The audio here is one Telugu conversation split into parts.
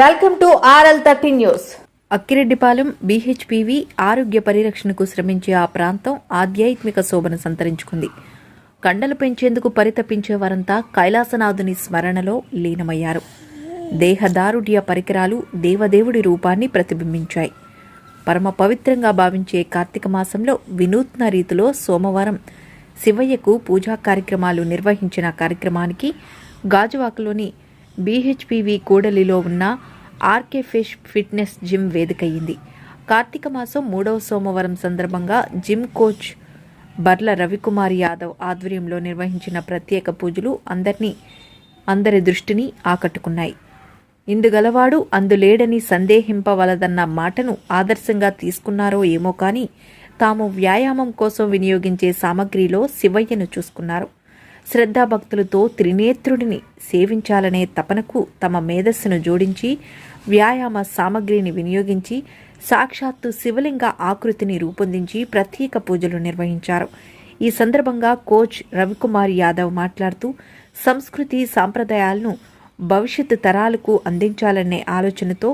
Welcome to RL thirty news. Akkireddypalem BHPV ఆరోగ్య పరిరక్షణకు శ్రమించే ఆ ప్రాంతం ఆధ్యాత్మిక శోభను సంతరించుకుంది. కండలు పెంచేందుకు పరితపించే వారంతా కైలాసనాథుని స్మరణలో లీనమయ్యారు. దేహదారుఢ్య పరికరాలు దేవదేవుడి రూపాన్ని ప్రతిబింబించాయి. పరమ పవిత్రంగా భావించే కార్తీక మాసంలో వినూత్న రీతిలో సోమవారం శివయ్యకు పూజా కార్యక్రమాలు నిర్వహించిన కార్యక్రమానికి గాజువాకలోని బీహెచ్పివి కూడలిలో ఉన్న ఆర్కే ఫిష్ ఫిట్నెస్ జిమ్ వేదికయ్యింది. కార్తీక మాసం మూడవ సోమవారం సందర్భంగా జిమ్ కోచ్ బర్ల రవికుమార్ యాదవ్ ఆధ్వర్యంలో నిర్వహించిన ప్రత్యేక పూజలు అందరినీ అందరి దృష్టిని ఆకట్టుకున్నాయి. ఇందుగలవాడు అందులేడని సందేహింపవలదన్న మాటను ఆదర్శంగా తీసుకున్నారో ఏమో కానీ తాము వ్యాయామం కోసం వినియోగించే సామగ్రిలో శివయ్యను చూసుకున్నారు. శ్రద్ధాభక్తులతో త్రినేత్రుడిని సేవించాలనే తపనకు తమ మేధస్సును జోడించి వ్యాయామ సామగ్రిని వినియోగించి సాక్షాత్తు శివలింగ ఆకృతిని రూపొందించి ప్రత్యేక పూజలు నిర్వహించారు. ఈ సందర్భంగా కోచ్ రవికుమార్ యాదవ్ మాట్లాడుతూ సంస్కృతి సాంప్రదాయాలను భవిష్యత్తు తరాలకు అందించాలనే ఆలోచనతో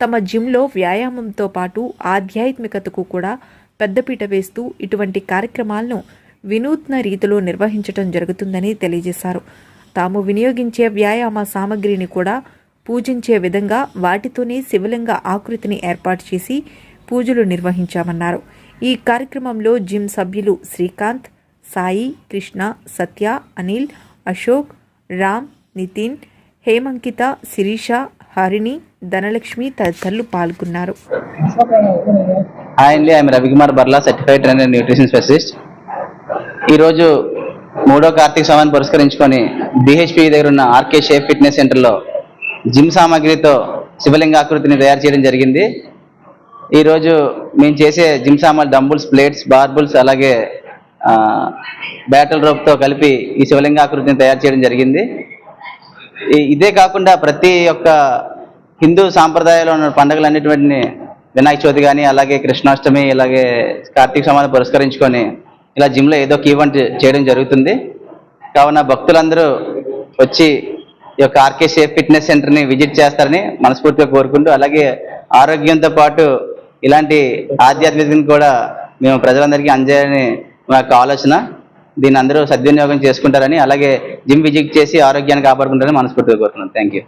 తమ జిమ్లో వ్యాయామంతో పాటు ఆధ్యాత్మికతకు కూడా పెద్దపీట వేస్తూ ఇటువంటి కార్యక్రమాలను వినూత్న రీతిలో నిర్వహించటం జరుగుతుందని తెలియజేశారు. తాము వినియోగించే వ్యాయామ సామగ్రిని కూడా పూజించే విధంగా వాటితోనే శివలింగ ఆకృతిని ఏర్పాటు చేసి పూజలు నిర్వహించామన్నారు. ఈ కార్యక్రమంలో జిమ్ సభ్యులు శ్రీకాంత్ సాయి కృష్ణ సత్య అనిల్ అశోక్ రామ్ నితిన్ హేమంకిత శిరీష హరిణి ధనలక్ష్మి తదితరులు పాల్గొన్నారు. హాయ్ అండి I'm Ravikumar Barla certified trainer nutrition specialist ఈరోజు మూడో కార్తీక సమాన్ని పురస్కరించుకొని బిహెచ్పి దగ్గర ఉన్న ఆర్కే షేఫ్ ఫిట్నెస్ సెంటర్లో జిమ్ సామాగ్రితో శివలింగాకృతిని తయారు చేయడం జరిగింది. ఈరోజు మేము చేసే జిమ్ సామాన్ డంబుల్స్ ప్లేట్స్ బార్బుల్స్ అలాగే బ్యాటల్ రోప్తో కలిపి ఈ శివలింగాకృతిని తయారు చేయడం జరిగింది. ఈ- ఇదే కాకుండా ప్రతి ఒక్క హిందూ సాంప్రదాయంలో ఉన్న పండుగలన్నిటిని వినాయక చవితి కానీ అలాగే కృష్ణాష్టమి ఇలాగే కార్తీక సమాధి పురస్కరించుకొని ఇలా జిమ్లో ఏదో ఒక ఈవెంట్ చేయడం జరుగుతుంది. కావున భక్తులందరూ వచ్చి ఈ యొక్క ఆర్కే సేఫ్ ఫిట్నెస్ సెంటర్ని విజిట్ చేస్తారని మనస్ఫూర్తిగా కోరుకుంటూ అలాగే ఆరోగ్యంతో పాటు ఇలాంటి ఆధ్యాత్మికతను కూడా మేము ప్రజలందరికీ అందజేయాలని మా యొక్క ఆలోచన. దీన్ని అందరూ సద్వినియోగం చేసుకుంటారని అలాగే జిమ్ విజిట్ చేసి ఆరోగ్యాన్ని కాపాడుకుంటారని మనస్ఫూర్తిగా కోరుకున్నాను థ్యాంక్ యూ